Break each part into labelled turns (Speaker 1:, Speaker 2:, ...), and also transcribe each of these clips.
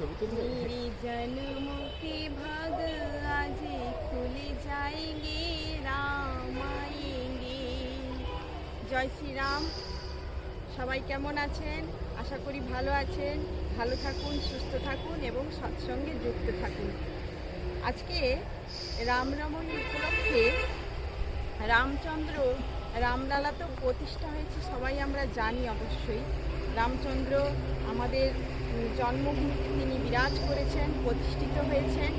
Speaker 1: मेरे जन्मों के भाग आज खुले রাম জয় শ্রীরাম। সবাই কেমন আছেন? আশা করি ভালো আছেন। ভালো থাকুন, সুস্থ থাকুন এবং সৎসঙ্গে যুক্ত থাকুন। আজকে রামরমণী উপলক্ষে রামচন্দ্র রামলালা তো প্রতিষ্ঠা হয়েছে, সবাই আমরা জানি অবশ্যই। রামচন্দ্র আমাদের জন্মভূমিতে তিনি বিরাজ করেছেন, প্রতিষ্ঠিত হয়েছেন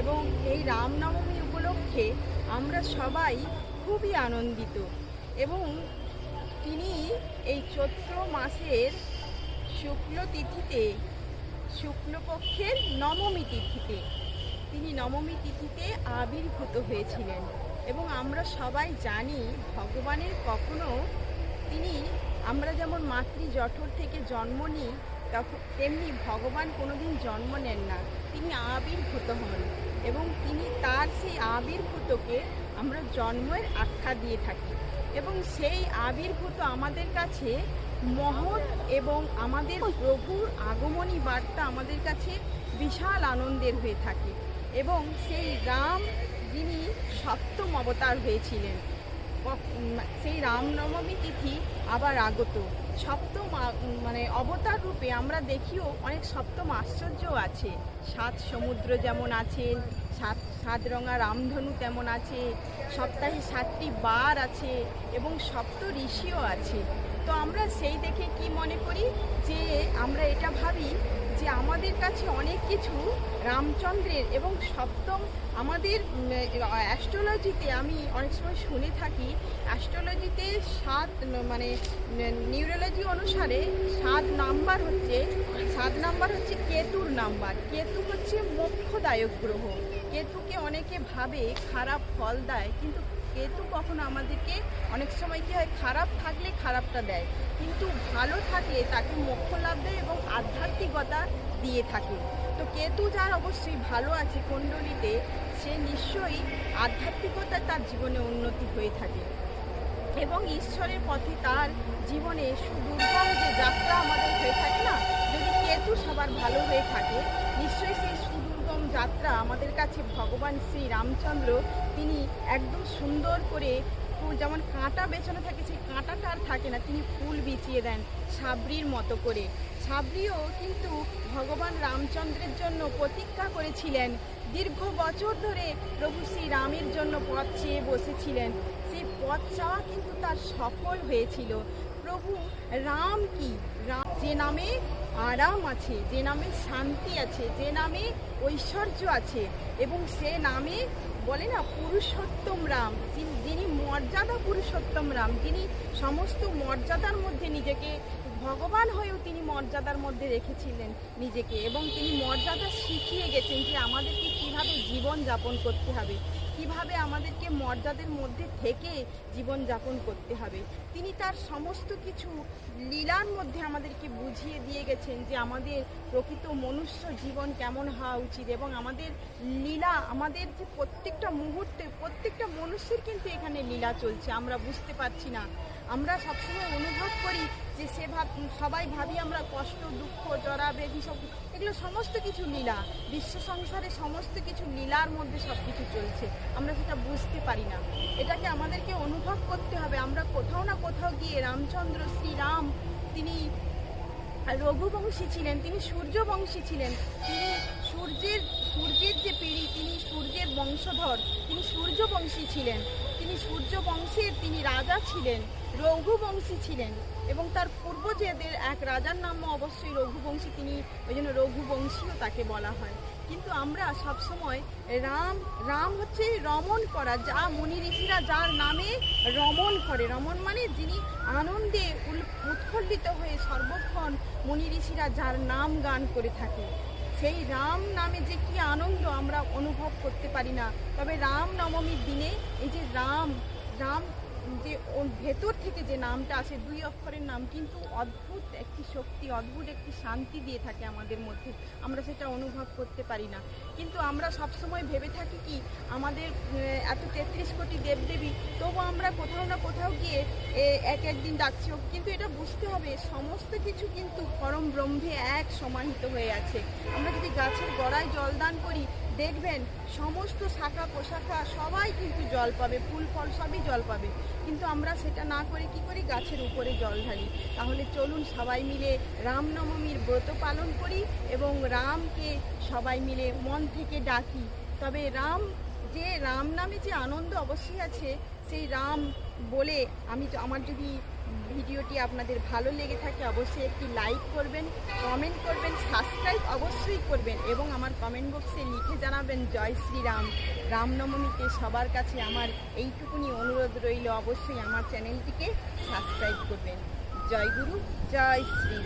Speaker 1: এবং এই রামনবমী উপলক্ষে আমরা সবাই খুবই আনন্দিত এবং তিনি এই চৈত্র মাসের শুক্ল তিথিতে, শুক্লপক্ষের নবমী তিথিতে, তিনি নবমী তিথিতে আবির্ভূত হয়েছিলেন এবং আমরা সবাই জানি ভগবানের কখনো তিনি, আমরা যেমন মাতৃ জঠর থেকে জন্ম নিই তখন তেমনি ভগবান কোনোদিন জন্ম নেন না। তিনি আবির্ভূত হন এবং তিনি তার সেই আবির্ভূতকে আমরা জন্মের আখ্যা দিয়ে থাকি এবং সেই আবির্ভূত আমাদের কাছে মহৎ এবং আমাদের প্রভুর আগমনী বার্তা আমাদের কাছে বিশাল আনন্দের হয়ে থাকে এবং সেই রাম যিনি সপ্তম অবতার হয়েছিলেন সেই রামনবমী তিথি আবার আগত। সপ্তম মানে অবতার রূপে আমরা দেখিও অনেক সপ্তম আশ্চর্য আছে। সাত সমুদ্র যেমন আছে, সাত সাত রঙা রামধনু তেমন আছে, সপ্তাহে সাতটি বার আছে এবং সপ্ত ঋষিও আছে। তো আমরা সেই দেখে কি মনে করি? যে আমরা এটা ভাবি যে আমাদের কাছে অনেক কিছু রামচন্দ্রের এবং সপ্তম আমাদের অ্যাস্ট্রোলজিতে আমি অনেক সময় শুনে থাকি অ্যাস্ট্রোলজিতে সাত মানে নিউরোলজি অনুসারে সাত নাম্বার হচ্ছে, সাত নাম্বার হচ্ছে কেতুর নাম্বার। কেতু হচ্ছে মোক্ষদায়ক গ্রহ। কেতুকে অনেকে ভাবে খারাপ ফল দেয়, কিন্তু কেতু কখনো আমাদেরকে অনেক সময় কী হয়, খারাপ থাকলে খারাপটা দেয়। কিন্তু ভালো থাকলে তাকে মোক্ষ লাভ আধ্যাত্মিকতা দিয়ে থাকে। তো কেতু যার অবশ্যই ভালো আছে কুণ্ডলিতে, সে নিশ্চয়ই আধ্যাত্মিকতা তার জীবনে উন্নতি হয়ে থাকে। এবং ঈশ্বরের পথে তার জীবনে সুদুর্গম যে যাত্রা আমাদের হয়ে থাকে না, যদি কেতু সবার ভালো হয়ে থাকে, নিশ্চয়ই সেই সুদুর্গম যাত্রা আমাদের কাছে ভগবান শ্রী রামচন্দ্র তিনি একদম সুন্দর করে ফুল যেমন কাঁটা বেছানো থাকে, সেই কাঁটাটা আর থাকে না। তিনি ফুল বিছিয়ে দেন সাবরির মতো করে। সাবরিও কিন্তু ভগবান রামচন্দ্রের জন্য প্রতীক্ষা করেছিলেন। দীর্ঘ বছর ধরে প্রভু শ্রী রামের জন্য পথ চেয়ে বসেছিলেন। সেই পথ চাওয়া কিন্তু তার সফল হয়েছিল। প্রভু রাম কি? রাম যে নামে আরাম আছে, যে নামে শান্তি আছে, যে নামে ঐশ্বর্য আছে এবং সে নামে বলে না পুরুষোত্তম রাম, যিনি- মর্যাদা পুরুষোত্তম রাম, যিনি সমস্ত মর্যাদার মধ্যে নিজেকে ভগবান হয়েও তিনি মর্যাদার মধ্যে রেখেছিলেন নিজেকে এবং তিনি মর্যাদা শিখিয়ে গেছেন যে আমাদেরকে কীভাবে জীবন যাপন করতে হবে, কীভাবে আমাদেরকে মর্যাদার মধ্যে থেকে জীবন যাপন করতে হবে। তিনি তার সমস্ত কিছু লীলার মধ্যে আমাদেরকে বুঝিয়ে দিয়ে গেছেন যে আমাদের প্রকৃত মনুষ্য জীবন কেমন হওয়া উচিত এবং আমাদের লীলা, আমাদের যে প্রত্যেকটা মুহূর্তে, প্রত্যেকটা মনুষ্যের কিন্তু এখানে লীলা চলছে। আমরা বুঝতে পারছি না আমরা সবসময় অনুভব করি যে সে ভাব সবাই ভাবি আমরা কষ্ট, দুঃখ, জরা ব্যাধি সব এগুলো সমস্ত কিছু লীলা। বিশ্ব সংসারে সমস্ত কিছু লীলার মধ্যে সব কিছু চলছে। আমরা সেটা বুঝতে পারি না। এটাকে আমাদেরকে অনুভব করতে হবে। আমরা কোথাও না কোথাও গিয়ে রামচন্দ্র, শ্রীরাম, তিনি রঘুবংশী ছিলেন, তিনি সূর্যবংশী ছিলেন। তিনি সূর্যের সূর্যের যে পিড়ি, তিনি সূর্যের বংশধর, তিনি সূর্যবংশী ছিলেন। তিনি সূর্যবংশের তিনি রাজা ছিলেন রঘুবংশী ছিলেন এবং তার পূর্বজেদের এক রাজার নাম অবশ্যই রঘুবংশী তিনি ওই জন্য রঘুবংশীও তাকে বলা হয়। কিন্তু আমরা সবসময় রাম রাম হচ্ছে রমণ করা, যা মুনি ঋষিরা যার নামে রমণ করে। রমণ মানে যিনি আনন্দে উৎফুল্লিত হয়ে সর্বক্ষণ মুনি ঋষিরা যার নাম গান করে থাকে। সেই রাম নামে যে কি আনন্দ আমরা অনুভব করতে পারি না। তবে রাম নবমীর দিনে এই যে রাম রাম যে ভেতর থেকে যে নামটা আসে দুই অক্ষরের নাম কিন্তু অদ্ভুত একটি শক্তি, অদ্ভুত একটি শান্তি দিয়ে থাকে আমাদের মধ্যে। আমরা সেটা অনুভব করতে পারি না। কিন্তু আমরা সবসময় ভেবে থাকি কি, আমাদের এত তেত্রিশ কোটি দেবদেবী, তবু আমরা কোথাও না কোথাও গিয়ে এক একদিন ডাকছি। কিন্তু এটা বুঝতে হবে, সমস্ত কিছু কিন্তু পরম ব্রহ্মে এক সমাহিত হয়ে আছে। আমরা যদি গাছের গোড়ায় জলদান করি দেখবেন, সমস্ত শাখা পোশাখা সবাই কিন্তু জল পাবে, ফুল ফল সবই জল পাবে। কিন্তু আমরা সেটা না করে কি করি? গাছের উপরে জল ঢালি। তাহলে চলুন সবাই মিলে রামনবমীর ব্রত পালন করি এবং রামকে সবাই মিলে মন থেকে ডাকি। তবে রাম যে রাম নামে যে আনন্দ অবশ্যই আছে, সেই রাম বলে আমি আমার যদি ভিডিওটি আপনাদের ভালো লেগে থাকে, অবশ্যই একটি লাইক করবেন কমেন্ট করবেন সাবস্ক্রাইব অবশ্যই করবেন এবং আমার কমেন্ট বক্সে লিখে জানাবেন, জয় শ্রীরাম। রামনবমীতে সবার কাছে আমার এইটুকুনি অনুরোধ রইল, অবশ্যই আমার চ্যানেলটিকে সাবস্ক্রাইব করবেন। জয় গুরু, জয় শ্রী